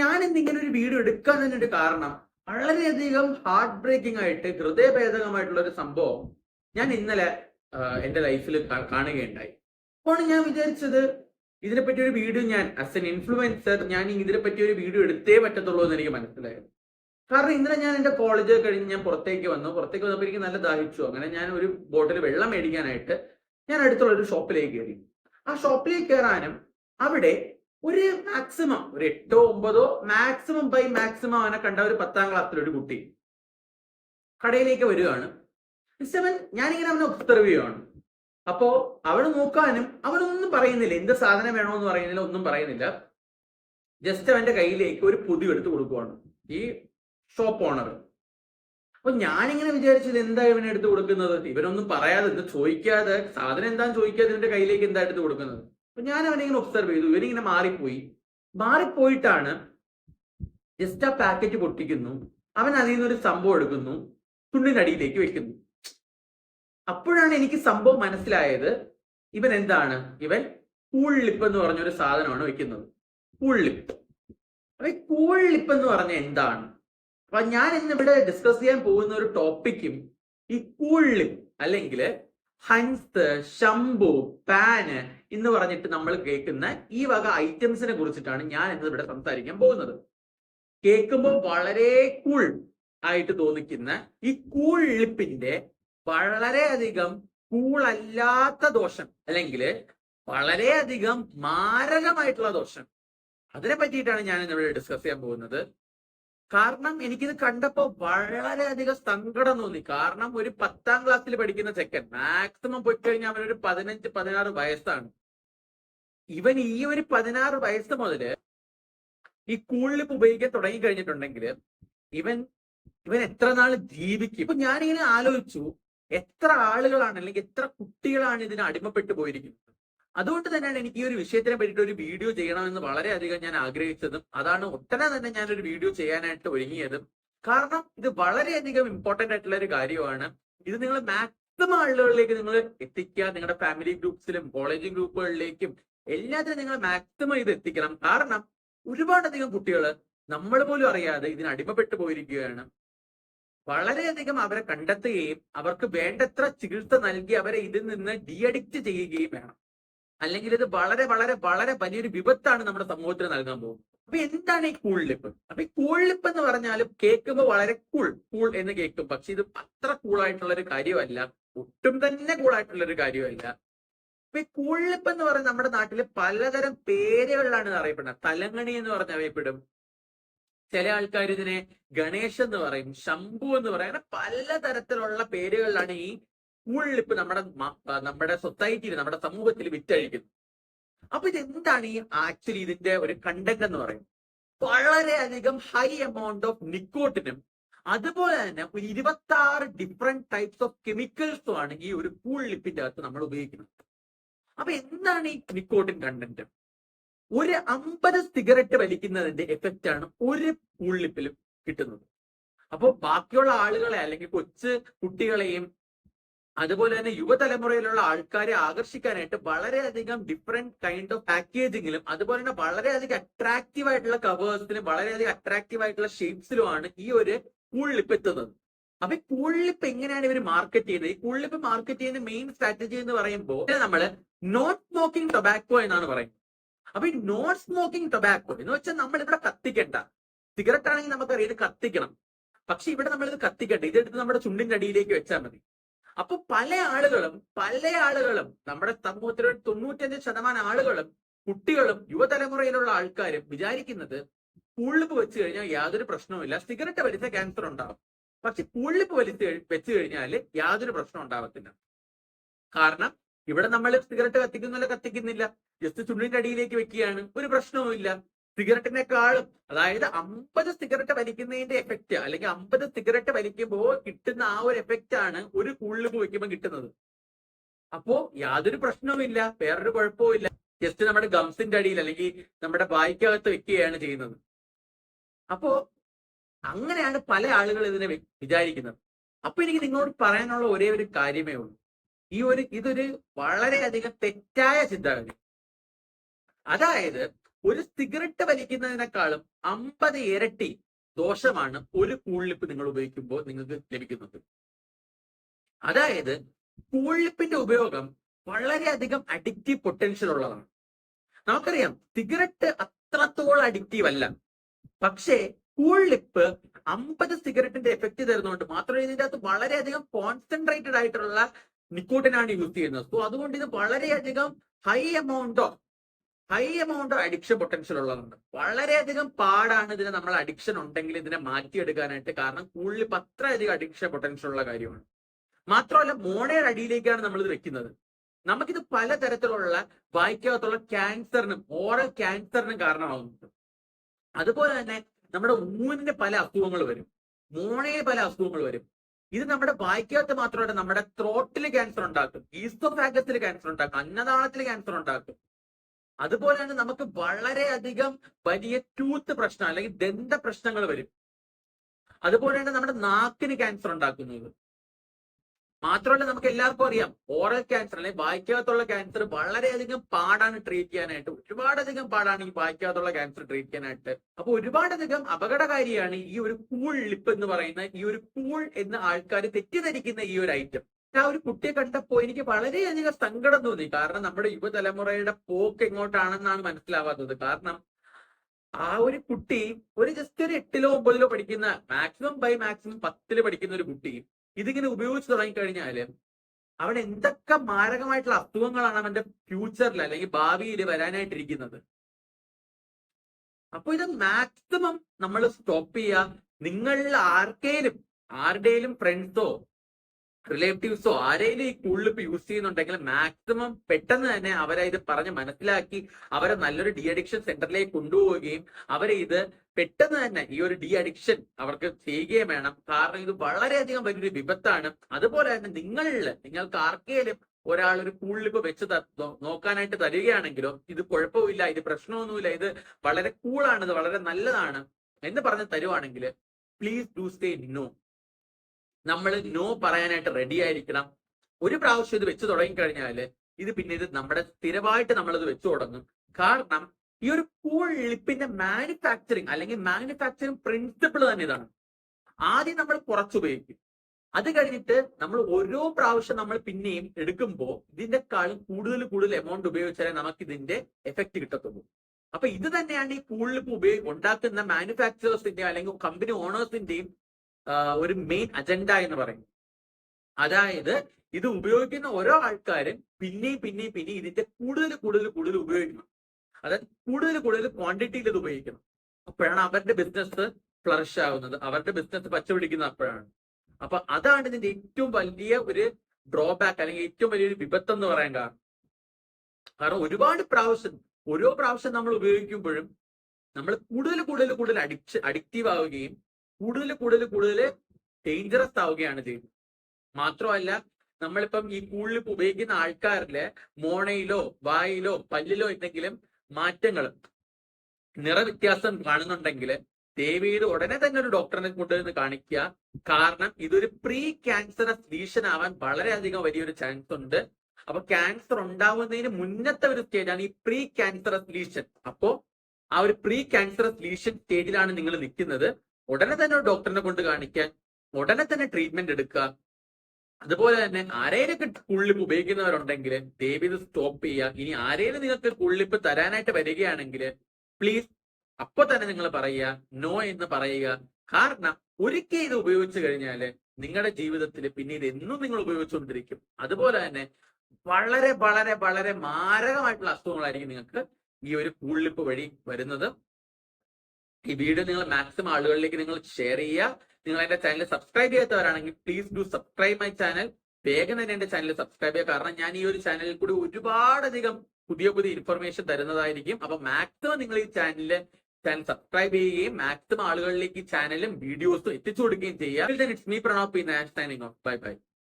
ഞാൻ എന്തെങ്കിലും ഒരു വീഡിയോ എടുക്കാൻ തന്നെ ഒരു കാരണം വളരെയധികം ഹാർട്ട് ബ്രേക്കിംഗ് ആയിട്ട് ഹൃദയഭേദകമായിട്ടുള്ള ഒരു സംഭവം ഞാൻ ഇന്നലെ എന്റെ ലൈഫിൽ കാണുകയുണ്ടായി. അപ്പോൾ ഞാൻ വിചാരിച്ചത് ഇതിനെപ്പറ്റി ഒരു വീഡിയോ ഞാൻ ആസ് എൻ ഇൻഫ്ലുവൻസർ ഞാൻ ഇതിനെപ്പറ്റി ഒരു വീഡിയോ എടുത്തേ പറ്റത്തുള്ളൂ എന്ന് എനിക്ക് മനസ്സിലായത് കാരണം ഇന്നലെ ഞാൻ എന്റെ കോളേജ് കഴിഞ്ഞ് ഞാൻ പുറത്തേക്ക് വന്നു. പുറത്തേക്ക് വന്നപ്പോൾ എനിക്ക് നല്ല ദാഹിച്ചു. അങ്ങനെ ഞാൻ ഒരു ബോട്ടിൽ വെള്ളം മേടിക്കാനായിട്ട് ഞാൻ അടുത്തുള്ള ഒരു ഷോപ്പിലേക്ക് കയറി. ആ ഷോപ്പിലേക്ക് കയറാനും അവിടെ ഒരു മാക്സിമം ഒരു എട്ടോ ഒമ്പതോ മാക്സിമം ബൈ മാക്സിമം അവനെ കണ്ട ഒരു പത്താം ക്ലാസ്സിലെ ഒരു കുട്ടി. കടയിലേക്ക് വരികയാണ് മിസ്റ്റവൻ ഞാനിങ്ങനെ അവനെ ഒബ്സർവ് ചെയ്യുകയാണ് അപ്പോ അവന് നോക്കാനും അവനൊന്നും പറയുന്നില്ല. എന്ത് സാധനം വേണമെന്ന് പറയുന്നില്ല ഒന്നും പറയുന്നില്ല. ജസ്റ്റ് അവന്റെ കയ്യിലേക്ക് ഒരു പൊതി എടുത്ത് കൊടുക്കുവാണ്. ഈ ഷോപ്പ് ഓണർ അപ്പൊ ഞാനിങ്ങനെ വിചാരിച്ചത് എന്താ ഇവനെ എടുത്ത് കൊടുക്കുന്നത്? ഇവനൊന്നും പറയാതെ ഇത് ചോദിക്കാതെ സാധനം എന്താന്ന് ചോദിക്കാതെ ഇവന്റെ കയ്യിലേക്ക് എന്താ എടുത്ത് കൊടുക്കുന്നത്? അപ്പൊ ഞാൻ അവനെ ഇങ്ങനെ ഒബ്സർവ് ചെയ്തു. ഇവനിങ്ങനെ മാറിപ്പോയി. മാറിപ്പോയിട്ടാണ് ജസ്റ്റ് ആ പാക്കറ്റ് പൊട്ടിക്കുന്നു. അവൻ അതിൽ നിന്ന് ഒരു സംഭവം എടുക്കുന്നു. തുണ്ണിനടിയിലേക്ക് വെക്കുന്നു. അപ്പോഴാണ് എനിക്ക് സംഭവം മനസ്സിലായത്. ഇവൻ എന്താണ്? ഇവൻ കൂൾ ലിപ്പ് എന്ന് പറഞ്ഞൊരു സാധനമാണ് വെക്കുന്നത്. കൂൾ ലിപ്പ് അപ്പൊ കൂൾ ലിപ്പ് എന്ന് പറഞ്ഞ എന്താണ്? അപ്പൊ ഞാൻ ഇന്ന് ഇവിടെ ഡിസ്കസ് ചെയ്യാൻ പോകുന്ന ഒരു ടോപ്പിക്കും ഈ കൂൾ ലിപ്പ് അല്ലെങ്കിൽ ഹൻസ് ഷംബു പാന് എന്ന് പറഞ്ഞിട്ട് നമ്മൾ കേൾക്കുന്ന ഈ വക ഐറ്റംസിനെ കുറിച്ചിട്ടാണ് ഞാൻ ഇന്ന് ഇവിടെ സംസാരിക്കാൻ പോകുന്നത്. കേൾക്കുമ്പോൾ വളരെ കൂൾ ആയിട്ട് തോന്നിക്കുന്ന ഈ കൂൾ ഇളിപ്പിന്റെ വളരെയധികം കൂളല്ലാത്ത ദോഷം അല്ലെങ്കിൽ വളരെയധികം മാരകമായിട്ടുള്ള ദോഷം. അതിനെ പറ്റിയിട്ടാണ് ഞാൻ ഇന്ന് ഇവിടെ ഡിസ്കസ് ചെയ്യാൻ പോകുന്നത്. കാരണം എനിക്കിത് കണ്ടപ്പോ വളരെയധികം സങ്കടം തോന്നി. കാരണം ഒരു പത്താം ക്ലാസ്സിൽ പഠിക്കുന്ന ചെക്കൻ മാക്സിമം പോയി കഴിഞ്ഞാൽ അവനൊരു പതിനഞ്ച് പതിനാറ് വയസ്സാണ്. ഇവൻ ഈ ഒരു പതിനാറ് വയസ്സ് മുതൽ ഈ കൂളിപ്പ് ഉപയോഗിക്കാൻ തുടങ്ങി കഴിഞ്ഞിട്ടുണ്ടെങ്കിൽ ഇവൻ ഇവൻ എത്ര നാൾ ജീവിക്കും? ഇപ്പൊ ഞാനിങ്ങനെ ആലോചിച്ചു എത്ര ആളുകളാണ് അല്ലെങ്കിൽ എത്ര കുട്ടികളാണ് ഇതിന് അടിമപ്പെട്ടു പോയിരിക്കുന്നത്? അതുകൊണ്ട് തന്നെയാണ് എനിക്ക് ഈ ഒരു വിഷയത്തിനെ പറ്റിയിട്ട് ഒരു വീഡിയോ ചെയ്യണമെന്ന് വളരെയധികം ഞാൻ ആഗ്രഹിച്ചതും അതാണ് ഒട്ടനെ തന്നെ ഞാൻ ഒരു വീഡിയോ ചെയ്യാനായിട്ട് ഒരുങ്ങിയതും. കാരണം ഇത് വളരെയധികം ഇമ്പോർട്ടന്റ് ആയിട്ടുള്ള ഒരു കാര്യമാണ്. ഇത് നിങ്ങൾ മാക്സിമം ആളുകളിലേക്ക് നിങ്ങൾ എത്തിക്കുക. നിങ്ങളുടെ ഫാമിലി ഗ്രൂപ്പ്സിലും കോളേജ് ഗ്രൂപ്പുകളിലേക്കും എല്ലാത്തിനും നിങ്ങൾ മാക്സിമം ഇത് എത്തിക്കണം. കാരണം ഒരുപാടധികം കുട്ടികൾ നമ്മൾ പോലും അറിയാതെ ഇതിന് അടിമപ്പെട്ടു പോയിരിക്കുകയാണ്. വളരെയധികം അവരെ കണ്ടെത്തുകയും അവർക്ക് വേണ്ടത്ര ചികിത്സ നൽകി അവരെ ഇതിൽ നിന്ന് ഡിയഡിക്റ്റ് ചെയ്യുകയും വേണം. അല്ലെങ്കിൽ ഇത് വളരെ വളരെ വളരെ വലിയൊരു വിപത്താണ് നമ്മുടെ സമൂഹത്തിന് നൽകാൻ പോകുന്നത്. അപ്പൊ എന്താണ് ഈ കൂൾ ലിപ്പ് അപ്പൊ ഈ കൂൾ ലിപ്പ് എന്ന് പറഞ്ഞാലും കേൾക്കുമ്പോൾ വളരെ കൂൾ കൂൾ എന്ന് കേൾക്കും. പക്ഷെ ഇത് അത്ര കൂളായിട്ടുള്ള ഒരു കാര്യമല്ല. ഒട്ടും തന്നെ കൂളായിട്ടുള്ള ഒരു കാര്യമല്ല. അപ്പൊ കൂളിപ്പ് എന്ന് പറയുന്ന നമ്മുടെ നാട്ടിൽ പലതരം പേരുകളിലാണ് അറിയപ്പെടുന്നത്. തലങ്ങണി എന്ന് പറഞ്ഞ് അറിയപ്പെടും. ചില ആൾക്കാർ ഇതിനെ ഗണേഷ് എന്ന് പറയും ശംഭു എന്ന് പറയും. അങ്ങനെ പലതരത്തിലുള്ള പേരുകളിലാണ് ഈ കൂളിപ്പ് നമ്മുടെ നമ്മുടെ സൊസൈറ്റിയിൽ നമ്മുടെ സമൂഹത്തിൽ വിറ്റഴിക്കുന്നത്. അപ്പൊ ഇത് എന്താണ് ഈ ആക്ച്വലി ഇതിന്റെ ഒരു കണ്ടന്റ് എന്ന് പറയും വളരെയധികം ഹൈ എമൗണ്ട് ഓഫ് നിക്കോട്ടിനും അതുപോലെ തന്നെ ഒരു ഇരുപത്തി ആറ് ഡിഫറെന്റ് ടൈപ്സ് ഓഫ് കെമിക്കൽസും ആണ് ഈ ഒരു കൂൾ ലിപ്പിന്റെ അകത്ത് നമ്മൾ ഉപയോഗിക്കുന്നത്. അപ്പൊ എന്താണ് ഈ നിക്കോട്ടിൻ കണ്ടന്റ്? ഒരു അമ്പത് സിഗരറ്റ് വലിക്കുന്നതിന്റെ എഫക്റ്റ് ആണ് ഒരു ഉള്ളിപ്പിലും കിട്ടുന്നത്. അപ്പൊ ബാക്കിയുള്ള ആളുകളെ അല്ലെങ്കിൽ കൊച്ചു കുട്ടികളെയും അതുപോലെ തന്നെ യുവതലമുറയിലുള്ള ആൾക്കാരെ ആകർഷിക്കാനായിട്ട് വളരെയധികം ഡിഫറെന്റ് കൈൻഡ് ഓഫ് പാക്കേജിങ്ങിലും അതുപോലെ തന്നെ വളരെയധികം അട്രാക്റ്റീവ് ആയിട്ടുള്ള കവേഴ്സിലും വളരെയധികം അട്രാക്റ്റീവ് ആയിട്ടുള്ള ഷേപ്സിലുമാണ് ഈ ഒരു കൂളിപ്പ് എത്തുന്നത്. അപ്പൊ ഈ കൂളിപ്പ് എങ്ങനെയാണ് ഇവർ മാർക്കറ്റ് ചെയ്യുന്നത്? ഈ കൂളിപ്പ് മാർക്കറ്റ് ചെയ്യുന്ന മെയിൻ സ്ട്രാറ്റജി എന്ന് പറയുമ്പോൾ നമ്മൾ നോട്ട് സ്മോക്കിംഗ് ടൊബാക്കോ എന്നാണ് പറയുന്നത്. അപ്പൊ ഈ നോൺ സ്മോക്കിംഗ് ടൊബാക്കോ എന്ന് വെച്ചാൽ നമ്മൾ ഇവിടെ കത്തിക്കണ്ട. സിഗരറ്റ് ആണെങ്കിൽ നമുക്കറിയാം ഇത് കത്തിക്കണം. പക്ഷെ ഇവിടെ നമ്മൾ ഇത് കത്തിക്കണ്ട ഇതെടുത്ത് നമ്മുടെ ചുണ്ടിന്റെ അടിയിലേക്ക് വെച്ചാൽ മതി. അപ്പൊ പല ആളുകളും പല ആളുകളും നമ്മുടെ സമൂഹത്തിലെ തൊണ്ണൂറ്റഞ്ച് ശതമാനം ആളുകളും കുട്ടികളും യുവതലമുറയിലുള്ള ആൾക്കാരും വിചാരിക്കുന്നത് പൂള്ളിപ്പ് വെച്ച് കഴിഞ്ഞാൽ യാതൊരു പ്രശ്നവുമില്ല. സിഗരറ്റ് വലിച്ച ക്യാൻസർ ഉണ്ടാവും. പക്ഷെ പുള്ളിപ്പ് വലിച്ച് വെച്ച് കഴിഞ്ഞാൽ യാതൊരു പ്രശ്നം ഉണ്ടാവത്തില്ല. കാരണം ഇവിടെ നമ്മൾ സിഗരറ്റ് കത്തിക്കുന്നില്ല കത്തിക്കുന്നില്ല. ജസ്റ്റ് ചുണ്ടിന്റെ അടിയിലേക്ക് വെക്കുകയാണ്. ഒരു പ്രശ്നവുമില്ല സിഗരറ്റിനെക്കാളും അതായത് അമ്പത് സിഗരറ്റ് വലിക്കുന്നതിന്റെ എഫക്റ്റ് അല്ലെങ്കിൽ അമ്പത് സിഗരറ്റ് വലിക്കുമ്പോൾ കിട്ടുന്ന ആ ഒരു എഫക്റ്റ് ആണ് ഒരു കൂളിൽ വെക്കുമ്പോൾ കിട്ടുന്നത്. അപ്പോ യാതൊരു പ്രശ്നവുമില്ല വേറൊരു കുഴപ്പവുമില്ല ജസ്റ്റ് നമ്മുടെ ഗംസിന്റെ അടിയിൽ അല്ലെങ്കിൽ നമ്മുടെ ബായിക്കകത്ത് വെക്കുകയാണ് ചെയ്യുന്നത്. അപ്പോ അങ്ങനെയാണ് പല ആളുകൾ ഇതിനെ വിചാരിക്കുന്നത്. അപ്പൊ എനിക്ക് നിങ്ങളോട് പറയാനുള്ള ഒരേ ഒരു കാര്യമേ ഉള്ളൂ. ഈ ഒരു ഇതൊരു വളരെയധികം തെറ്റായ ചിന്താഗതി. അതായത് ഒരു സിഗരറ്റ് വലിക്കുന്നതിനേക്കാളും അമ്പത് ഇരട്ടി ദോഷമാണ് ഒരു കൂളിപ്പ് നിങ്ങൾ ഉപയോഗിക്കുമ്പോൾ നിങ്ങൾക്ക് ലഭിക്കുന്നത്. അതായത് കൂളിപ്പിന്റെ ഉപയോഗം വളരെയധികം അഡിക്റ്റീവ് പൊട്ടൻഷ്യൽ ഉള്ളതാണ്. നമുക്കറിയാം സിഗരറ്റ് അത്രത്തോളം അഡിക്റ്റീവ് അല്ല. പക്ഷേ കൂൾ ലിപ്പ് അമ്പത് സിഗരറ്റിന്റെ എഫക്റ്റ് തരുന്നതുകൊണ്ട് മാത്രമല്ല ഇതിന്റെ അകത്ത് വളരെയധികം കോൺസെൻട്രേറ്റഡ് ആയിട്ടുള്ള നിക്കോട്ടിനാണ് യൂസ് ചെയ്യുന്നത്. സോ അതുകൊണ്ട് ഇത് വളരെയധികം high amount of high amount of addiction potential ഉള്ളതുണ്ട് വളരെയധികം പാടാണ് ഇതിന് നമ്മൾ അഡിക്ഷൻ ഉണ്ടെങ്കിൽ ഇതിനെ മാറ്റിയെടുക്കാനായിട്ട് കാരണം ലിപ്പ് അത്രയധികം അഡിക്ഷൻ പൊട്ടൻഷ്യൽ ഉള്ള കാര്യമാണ്. മാത്രമല്ല മോണയുടെ അടിയിലേക്കാണ് നമ്മൾ ഇത് വെക്കുന്നത്. നമുക്കിത് പലതരത്തിലുള്ള വായിക്കകത്തുള്ള ക്യാൻസറിനും ഓറൽ ക്യാൻസറിനും കാരണമാകുന്നുണ്ട് അതുപോലെ തന്നെ നമ്മുടെ ഊന്നിന് പല അസുഖങ്ങൾ വരും. മോണയിൽ പല അസുഖങ്ങൾ വരും. ഇത് നമ്മുടെ വായിക്കകത്ത് മാത്രമല്ല നമ്മുടെ ത്രോട്ടിൽ ക്യാൻസർ ഉണ്ടാക്കും. ഈസ്തോഫാഗത്തിൽ ക്യാൻസർ ഉണ്ടാക്കും. അന്നനാളത്തിൽ ക്യാൻസർ ഉണ്ടാക്കും. അതുപോലെ തന്നെ നമുക്ക് വളരെയധികം വലിയ ടൂത്ത് പ്രശ്നം അല്ലെങ്കിൽ ദന്ത പ്രശ്നങ്ങൾ വരും. അതുപോലെ തന്നെ നമ്മുടെ നാക്കിന് ക്യാൻസർ ഉണ്ടാക്കുന്നത്. മാത്രമല്ല നമുക്ക് എല്ലാവർക്കും അറിയാം ഓറൽ ക്യാൻസർ അല്ലെങ്കിൽ വായിക്കാത്തുള്ള ക്യാൻസർ വളരെയധികം പാടാണ് ട്രീറ്റ് ചെയ്യാനായിട്ട്. ഒരുപാടധികം പാടാണ് ഈ വായിക്കാത്തുള്ള ക്യാൻസർ ട്രീറ്റ് ചെയ്യാനായിട്ട്. അപ്പൊ ഒരുപാടധികം അപകടകാരിയാണ് ഈ ഒരു കൂൾ ലിപ്പ് എന്ന് പറയുന്ന ഈ ഒരു കൂൾ എന്ന ആൾക്കാർ തെറ്റിദ്ധരിക്കുന്ന ഈ ഒരു ഐറ്റം ആ ഒരു കുട്ടിയെ കണ്ടപ്പോ എനിക്ക് വളരെയധികം സങ്കടം തോന്നി. കാരണം നമ്മുടെ യുവതലമുറയുടെ പോക്ക് എങ്ങോട്ടാണെന്നാണ് മനസ്സിലാവാത്തത്. കാരണം ആ ഒരു കുട്ടി ഒരു ജസ്റ്റ് ഒരു എട്ടിലോ ഒമ്പതിലോ പഠിക്കുന്ന മാക്സിമം ബൈ മാക്സിമം പത്തിൽ പഠിക്കുന്ന ഒരു കുട്ടി ഇതിങ്ങനെ ഉപയോഗിച്ച് തുടങ്ങിക്കഴിഞ്ഞാൽ അവൻ എന്തൊക്കെ മാരകമായിട്ടുള്ള അസുഖങ്ങളാണ് അവന്റെ ഫ്യൂച്ചറിൽ അല്ലെങ്കിൽ ഭാവിയിൽ വരാനായിട്ടിരിക്കുന്നത്. അപ്പൊ ഇത് മാക്സിമം നമ്മൾ സ്റ്റോപ്പ് ചെയ്യുക നിങ്ങളിൽ ആർക്കേലും ആരുടെയും ഫ്രണ്ട്സോ റിലേറ്റീവ്സോ ആരെയും ഈ കൂടുതൽ യൂസ് ചെയ്യുന്നുണ്ടെങ്കിൽ മാക്സിമം പെട്ടെന്ന് തന്നെ അവരെ ഇത് പറഞ്ഞ് മനസ്സിലാക്കി അവരെ നല്ലൊരു ഡി അഡിക്ഷൻ സെന്ററിലേക്ക് കൊണ്ടുപോവുകയും അവരെ ഇത് പെട്ടെന്ന് തന്നെ ഈ ഒരു ഡി അഡിക്ഷൻ അവർക്ക് ചെയ്യുകയും വേണം. കാരണം ഇത് വളരെയധികം വലിയൊരു വിപത്താണ്. അതുപോലെ തന്നെ നിങ്ങളിൽ നിങ്ങൾക്ക് ആർക്കെങ്കിലും ഒരാൾ ഒരു കൂളിലിപ്പ് വെച്ച് നോക്കാനായിട്ട് തരികയാണെങ്കിലോ ഇത് കുഴപ്പമില്ല ഇത് പ്രശ്നമൊന്നുമില്ല ഇത് വളരെ കൂളാണ് ഇത് വളരെ നല്ലതാണ് എന്ന് പറഞ്ഞ് തരുവാണെങ്കിൽ പ്ലീസ് ഡു സ്റ്റേ നോ നമ്മൾ നോ പറയാനായിട്ട് റെഡി ആയിരിക്കണം. ഒരു പ്രാവശ്യം ഇത് വെച്ച് തുടങ്ങിക്കഴിഞ്ഞാൽ ഇത് പിന്നെ ഇത് നമ്മുടെ സ്ഥിരമായിട്ട് നമ്മൾ ഇത് വെച്ചു തുടങ്ങും. കാരണം ഈ ഒരു കൂൾ ലിപ്പിന്റെ മാനുഫാക്ചറിങ് അല്ലെങ്കിൽ മാനുഫാക്ചറിങ് പ്രിൻസിപ്പിൾ തന്നെ ഇതാണ്. ആദ്യം നമ്മൾ കുറച്ചുപയോഗിക്കും അത് കഴിഞ്ഞിട്ട് നമ്മൾ ഓരോ പ്രാവശ്യം നമ്മൾ പിന്നെയും എടുക്കുമ്പോൾ ഇതിന്റെ ഇതിന്റെക്കാളും കൂടുതൽ കൂടുതൽ എമൗണ്ട് ഉപയോഗിച്ചാലേ നമുക്ക് ഇതിന്റെ എഫക്റ്റ് കിട്ടത്തുള്ളൂ. അപ്പൊ ഇത് തന്നെയാണ് ഈ കൂൾ ലിപ്പ് ഉപയോഗി ഉണ്ടാക്കുന്ന മാനുഫാക്ചറേഴ്സിന്റെയും അല്ലെങ്കിൽ കമ്പനി ഓണേഴ്സിന്റെയും ഒരു മെയിൻ അജണ്ട എന്ന് പറയും. അതായത് ഇത് ഉപയോഗിക്കുന്ന ഓരോ ആൾക്കാരും പിന്നെയും പിന്നെയും പിന്നെയും ഇതിന്റെ കൂടുതൽ കൂടുതൽ കൂടുതൽ ഉപയോഗിക്കണം. അതായത് കൂടുതൽ കൂടുതൽ ക്വാണ്ടിറ്റിയിൽ ഇത് ഉപയോഗിക്കണം. അപ്പോഴാണ് അവരുടെ ബിസിനസ് ഫ്ലറിഷ് ആവുന്നത്. അവരുടെ ബിസിനസ് പച്ചപിടിക്കുന്നത് അപ്പോഴാണ്. അപ്പൊ അതാണ് ഇതിന്റെ ഏറ്റവും വലിയ ഒരു ഡ്രോബാക്ക് അല്ലെങ്കിൽ ഏറ്റവും വലിയൊരു വിപത്ത് എന്ന് പറയാൻ കാരണം. കാരണം ഒരുപാട് പ്രാവശ്യം ഓരോ പ്രാവശ്യം നമ്മൾ ഉപയോഗിക്കുമ്പോഴും നമ്മൾ കൂടുതൽ കൂടുതൽ കൂടുതൽ അഡിക്റ്റ് അഡിക്റ്റീവ് ആവുകയും കൂടുതൽ കൂടുതൽ കൂടുതൽ ഡേഞ്ചറസ് ആവുകയാണ് ചെയ്യുന്നത്. മാത്രമല്ല നമ്മളിപ്പം ഈ കൂടുതൽ ഉപയോഗിക്കുന്ന ആൾക്കാരിലെ മോണയിലോ വായിലോ പല്ലിലോ എന്തെങ്കിലും മാറ്റങ്ങൾ നിറവ്യത്യാസം കാണുന്നുണ്ടെങ്കിൽ ദേവിയുടെ ഉടനെ തന്നെ ഒരു ഡോക്ടറിനെ കൊണ്ടുവന്ന് കാണിക്കുക. കാരണം ഇതൊരു പ്രീ ക്യാൻസറസ് ലീഷൻ ആവാൻ വളരെയധികം വലിയൊരു ചാൻസ് ഉണ്ട്. അപ്പൊ ക്യാൻസർ ഉണ്ടാവുന്നതിന് മുന്നത്തെ ഒരു സ്റ്റേജാണ് ഈ പ്രീ ക്യാൻസറസ് ലീഷൻ അപ്പോ ആ ഒരു പ്രീ ക്യാൻസറസ് ലീഷൻ സ്റ്റേജിലാണ് നിങ്ങൾ നിൽക്കുന്നത്. ഉടനെ തന്നെ ഡോക്ടറിനെ കൊണ്ട് കാണിക്കാൻ ഉടനെ തന്നെ ട്രീറ്റ്മെന്റ് എടുക്കുക. അതുപോലെ തന്നെ ആരേലൊക്കെ കുള്ളിപ്പ് ഉപയോഗിക്കുന്നവരുണ്ടെങ്കിൽ ദയവ് ഇത് സ്റ്റോപ്പ് ചെയ്യുക. ഇനി ആരേലും നിങ്ങൾക്ക് കുള്ളിപ്പ് തരാനായിട്ട് വരികയാണെങ്കിൽ പ്ലീസ് അപ്പൊ തന്നെ നിങ്ങൾ പറയുക നോ എന്ന് പറയുക. കാരണം ഒരിക്കൽ ഇത് ഉപയോഗിച്ചു കഴിഞ്ഞാൽ നിങ്ങളുടെ ജീവിതത്തിൽ പിന്നീട് എന്നും നിങ്ങൾ ഉപയോഗിച്ചുകൊണ്ടിരിക്കും. അതുപോലെ തന്നെ വളരെ വളരെ വളരെ മാരകമായിട്ടുള്ള അസുഖങ്ങളായിരിക്കും നിങ്ങൾക്ക് ഈ ഒരു കൂളിപ്പ് വഴി വരുന്നത്. ഈ വീഡിയോ നിങ്ങൾ മാക്സിമം ആളുകളിലേക്ക് നിങ്ങൾ ഷെയർ ചെയ്യുക. നിങ്ങൾ എന്റെ ചാനൽ സബ്സ്ക്രൈബ് ചെയ്യാത്തവരാണെങ്കിൽ please do subscribe my channel വേഗം തന്നെ എന്റെ ചാനൽ സബ്സ്ക്രൈബ് ചെയ്യുക. കാരണം ഞാൻ ഈ ഒരു ചാനലിൽ കൂടി ഒരുപാടധികം പുതിയ പുതിയ ഇൻഫർമേഷൻ തരുന്നതായിരിക്കും. അപ്പൊ മാക്സിമം നിങ്ങൾ ഈ ചാനലിൽ ചാനൽ സബ്സ്ക്രൈബ് ചെയ്യുകയും മാക്സിമം ആളുകളിലേക്ക് ചാനലും വീഡിയോസും എത്തിച്ചു കൊടുക്കുകയും ചെയ്യുക. It's me Pranop bye bye